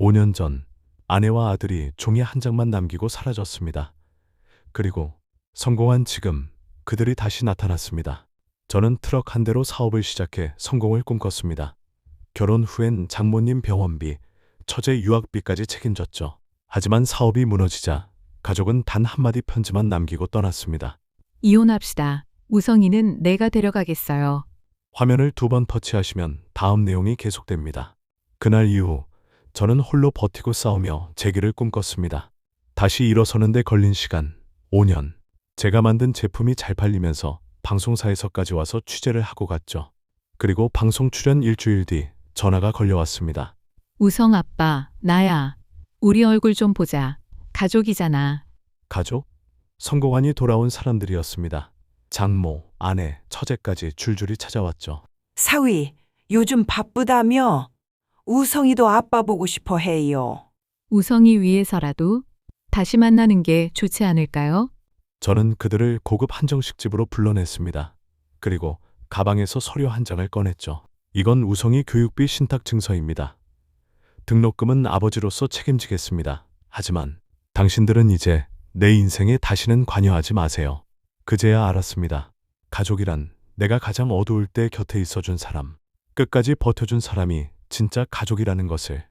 5년 전 아내와 아들이 종이 한 장만 남기고 사라졌습니다. 그리고 성공한 지금 그들이 다시 나타났습니다. 저는 트럭 한 대로 사업을 시작해 성공을 꿈꿨습니다. 결혼 후엔 장모님 병원비, 처제 유학비까지 책임졌죠. 하지만 사업이 무너지자 가족은 단 한마디 편지만 남기고 떠났습니다. 이혼합시다. 우성이는 내가 데려가겠어요. 화면을 두 번 터치하시면 다음 내용이 계속됩니다. 그날 이후 저는 홀로 버티고 싸우며 재기를 꿈꿨습니다. 다시 일어서는데 걸린 시간 5년. 제가 만든 제품이 잘 팔리면서 방송사에서까지 와서 취재를 하고 갔죠. 그리고 방송 출연 일주일 뒤 전화가 걸려왔습니다. 우성 아빠, 나야. 우리 얼굴 좀 보자. 가족이잖아. 가족? 성공한이 돌아온 사람들이었습니다. 장모, 아내, 처제까지 줄줄이 찾아왔죠. 사위, 요즘 바쁘다며? 우성이도 아빠 보고 싶어 해요. 우성이 위해서라도 다시 만나는 게 좋지 않을까요? 저는 그들을 고급 한정식 집으로 불러냈습니다. 그리고 가방에서 서류 한 장을 꺼냈죠. 이건 우성이 교육비 신탁 증서입니다. 등록금은 아버지로서 책임지겠습니다. 하지만 당신들은 이제 내 인생에 다시는 관여하지 마세요. 그제야 알았습니다. 가족이란 내가 가장 어두울 때 곁에 있어준 사람, 끝까지 버텨준 사람이 진짜 가족이라는 것을